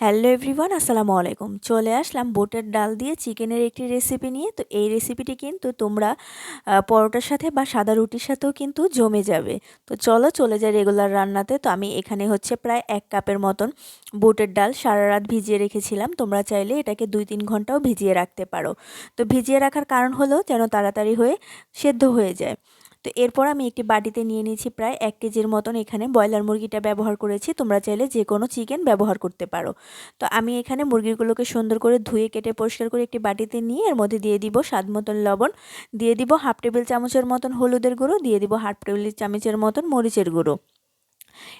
Hello everyone, আসসালামু আলাইকুম। চলে আসলাম বুটের ডাল দিয়ে চিকেনের একটি রেসিপি নিয়ে। তো এই রেসিপিটি কিন্তু তোমরা পরোটার সাথে বা সাদা রুটির সাথেও কিন্তু জমে যাবে। তো চলো চলে যায় রেগুলার রান্নাতে। তো আমি এখানে হচ্ছে প্রায় এক কাপের মতন বুটের ডাল সারা রাত ভিজিয়ে রেখেছিলাম। তোমরা চাইলে এটাকে দুই তিন ঘন্টাও ভিজিয়ে রাখতে পারো। তো ভিজিয়ে রাখার কারণ হলো যেন তাড়াতাড়ি হয়ে সেদ্ধ হয়ে যায়। তো এরপর আমি একটি বাটিতে নিয়ে নিয়েছি প্রায় এক কেজির মতন এখানে ব্রয়লার মুরগিটা ব্যবহার করেছি। তোমরা চাইলে যে কোনো চিকেন ব্যবহার করতে পারো। তো আমি এখানে মুরগিগুলোকে সুন্দর করে ধুয়ে, কেটে, পরিষ্কার করে একটি বাটিতে নিয়ে এর মধ্যে দিয়ে দিব স্বাদ মতন লবণ, দিয়ে দিব হাফ টেবিল চামচের মতন হলুদের গুঁড়ো, দিয়ে দিব হাফ টেবিল চামচের মতন মরিচের গুঁড়ো।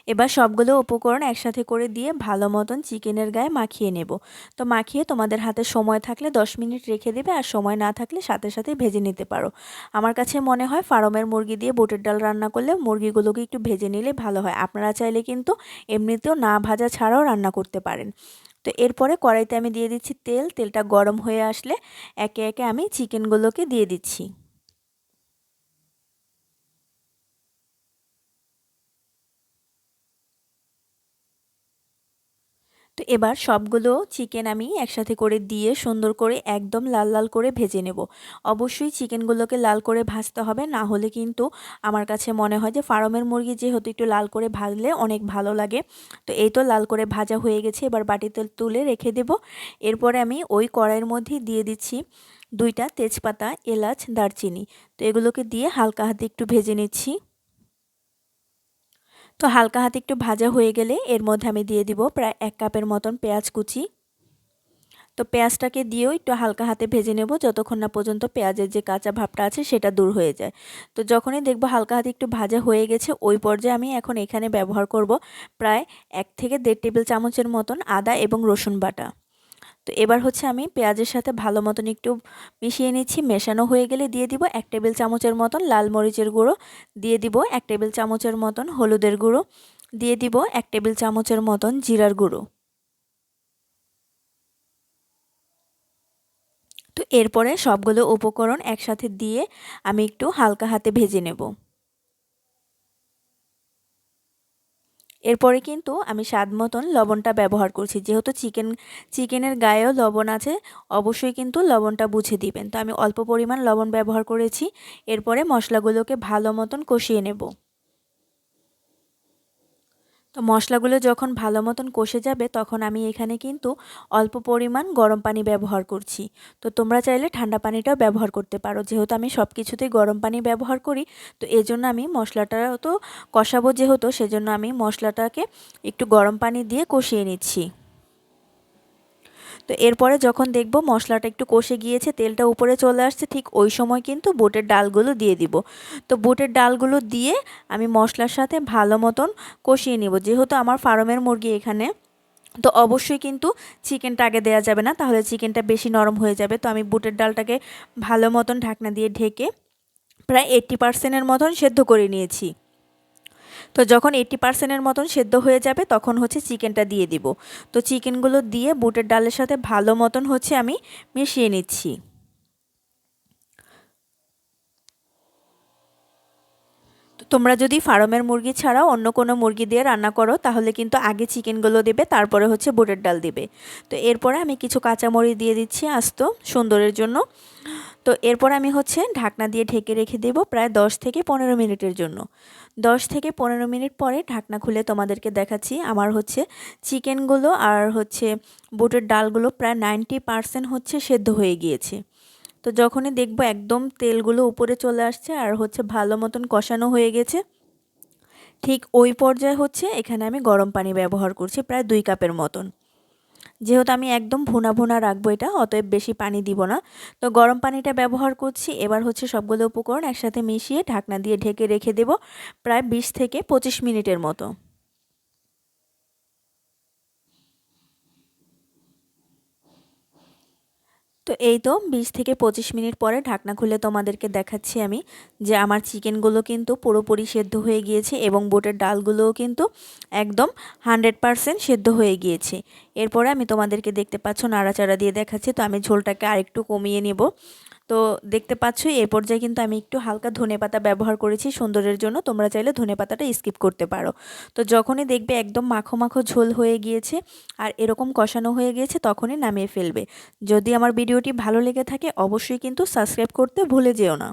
এবার সবগুলো উপকরণ একসাথে করে দিয়ে ভালো মতন চিকেনের গায়ে মাখিয়ে নেব। তো মাখিয়ে তোমাদের হাতে সময় থাকলে 10 মিনিট রেখে দেবে আর সময় না থাকলে সাথে সাথে ভেজে নিতে পারো। আমার কাছে মনে হয় ফার্মের মুরগি দিয়ে বুটের ডাল রান্না করলে মুরগিগুলোকে একটু ভেজে নিলে ভালো হয়। আপনারা চাইলে কিন্তু এমনিতেও না ভাজা ছাড়াও রান্না করতে পারেন। তো এরপরে কড়াইতে আমি দিয়ে দিচ্ছি তেল। তেলটা গরম হয়ে আসলে একে একে আমি চিকেনগুলোকে দিয়ে দিচ্ছি। তো এবার সবগুলো চিকেন আমি একসাথে করে দিয়ে সুন্দর করে একদম লাল লাল করে ভেজে নেব। অবশ্যই চিকেনগুলোকে লাল করে ভাজতে হবে, না হলে কিন্তু আমার কাছে মনে হয় যে ফার্মের মুরগি যেহেতু একটু লাল করে ভাজলে অনেক ভালো লাগে। তো এই তো লাল করে ভাজা হয়ে গেছে, এবার বাটিতে তুলে রেখে দেব। এরপরে আমি ওই কড়াইয়ের মধ্যে দিয়ে দিচ্ছি দুইটা তেজপাতা, এলাচ, দারচিনি। তো এগুলোকে দিয়ে হালকা হাতে একটু ভেজে নিচ্ছি। তো হালকা হাতে একটু ভাজা হয়ে গেলে এর মধ্যে আমি দিয়ে দিব প্রায় এক কাপের মতন পেঁয়াজ কুচি। তো পেঁয়াজটাকে দিয়েও একটু হালকা হাতে ভেজে নেব যতক্ষণ না পর্যন্ত পেঁয়াজের যে কাঁচা ভাবটা আছে সেটা দূর হয়ে যায়। তো যখনই দেখব হালকা হাতে একটু ভাজা হয়ে গেছে ওই পর্যায়ে আমি এখন এখানে ব্যবহার করব প্রায় এক থেকে দেড় টেবিল চামচের মতন আদা এবং রসুন বাটা। তো এবার হচ্ছে আমি পেঁয়াজের সাথে ভালো মতন একটু মিশিয়ে নিচ্ছি। মেশানো হয়ে গেলে দিয়ে দিব এক টেবিল চামচের মতন লাল মরিচের গুঁড়ো। দিয়ে দিব এক টেবিল চামচের মতন হলুদের গুঁড়ো। দিয়ে দিব এক টেবিল চামচের মতন জিরার গুঁড়ো। তো এরপরে সবগুলো উপকরণ একসাথে দিয়ে আমি একটু হালকা হাতে ভেজে নেব। এরপরে কিন্তু আমি স্বাদ মতন লবণটা ব্যবহার করছি। যেহেতু চিকেন, চিকেনের গায়েও লবণ আছে, অবশ্যই কিন্তু লবণটা বুঝে দিবেন। তো আমি অল্প পরিমাণ লবণ ব্যবহার করেছি। এরপরে মশলাগুলোকে ভালো মতন কষিয়ে নেব। তো মশলাগুলো যখন ভালো মতন কষে যাবে, তখন আমি এখানে কিন্তু অল্প পরিমাণ গরম পানি ব্যবহার করছি। তো তোমরা চাইলে ঠান্ডা পানিটাও ব্যবহার করতে পারো। যেহেতু আমি সব কিছুতেই গরম পানি ব্যবহার করি, তো এজন্য আমি মশলাটাও তো কষাবো যেহেতু, সেজন্য আমি মশলাটাকে একটু গরম পানি দিয়ে কষিয়ে নিচ্ছি। তো এরপরে যখন দেখব মশলাটা একটু কষে গিয়েছে, তেলটা উপরে চলে আসছে, ঠিক ওই সময় কিন্তু বুটের ডালগুলো দিয়ে দিব। তো বুটের ডালগুলো দিয়ে আমি মশলার সাথে ভালো মতন কষিয়ে নিব। যেহেতু আমার ফার্মের মুরগি এখানে, তো অবশ্যই কিন্তু চিকেনটা আগে দেওয়া যাবে না, তাহলে চিকেনটা বেশি নরম হয়ে যাবে। তো আমি বুটের ডালটাকে ভালো মতন ঢাকনা দিয়ে ঢেকে প্রায় এইট্টি পার্সেন্টের মতন সেদ্ধ করে নিয়েছি। তো যখন এইটি পার্সেন্টের মতন সেদ্ধ হয়ে যাবে, তখন হচ্ছে চিকেনটা দিয়ে দিব। তো চিকেনগুলো দিয়ে বুটের ডালের সাথে ভালো মতন হচ্ছে আমি মিশিয়ে নিচ্ছি। তোমরা যদি ফার্মের মুরগি ছাড়াও অন্য কোনো মুরগি দিয়ে রান্না করো, তাহলে কিন্তু আগে চিকেনগুলো দেবে, তারপরে হচ্ছে বুটের ডাল দিবে। তো এরপরে আমি কিছু কাঁচামরিচ দিয়ে দিচ্ছি আস্ত সুন্দরের জন্য। তো এরপর আমি হচ্ছে ঢাকনা দিয়ে ঢেকে রেখে দেব প্রায় 10 থেকে পনেরো মিনিটের জন্য। 10 থেকে পনেরো মিনিট পরে ঢাকনা খুলে তোমাদেরকে দেখাচ্ছি আমার হচ্ছে চিকেনগুলো আর হচ্ছে বুটের ডালগুলো প্রায় নাইনটি পারসেন্ট হচ্ছে সেদ্ধ হয়ে গিয়েছে। তো যখনই দেখব একদম তেলগুলো উপরে চলে আসছে আর হচ্ছে ভালো মতন কষানো হয়ে গেছে, ঠিক ওই পর্যায়ে হচ্ছে এখানে আমি গরম পানি ব্যবহার করছি প্রায় দুই কাপের মতন। যেহেতু আমি একদম ভুনা ভুনা রাখব এটা, অতএব বেশি পানি দিব না। তো গরম পানিটা ব্যবহার করছি, এবার হচ্ছে সবগুলো উপকরণ একসাথে মিশিয়ে ঢাকনা দিয়ে ঢেকে রেখে দেব প্রায় বিশ থেকে পঁচিশ মিনিটের মতো। তো এই তো বিশ থেকে পঁচিশ মিনিট পরে ঢাকনা খুলে তোমাদেরকে দেখাচ্ছি আমি যে আমার চিকেনগুলো কিন্তু পুরোপুরি সেদ্ধ হয়ে গিয়েছে এবং বোটের ডালগুলোও কিন্তু একদম হান্ড্রেড পারসেন্ট সেদ্ধ হয়ে গিয়েছে। এরপরে আমি তোমাদেরকে দেখতে পাচ্ছ নাড়াচাড়া দিয়ে দেখাচ্ছি, তো আমি ঝোলটাকে আরেকটু কমিয়ে নেব। তো দেখতে পাচ্ছ এ পর্যায়ে কিন্তু আমি একটু হালকা ধনে পাতা ব্যবহার করেছি সুন্দরের জন্য। তোমরা চাইলে ধনে পাতাটা স্কিপ করতে পারো। তো যখনই দেখবে একদম মাখো মাখো ঝোল হয়ে গিয়েছে আর এরকম কষানো হয়ে গিয়েছে, তখনই নামিয়ে ফেলবে। যদি আমার ভিডিওটি ভালো লেগে থাকে, অবশ্যই কিন্তু সাবস্ক্রাইব করতে ভুলে যেও না।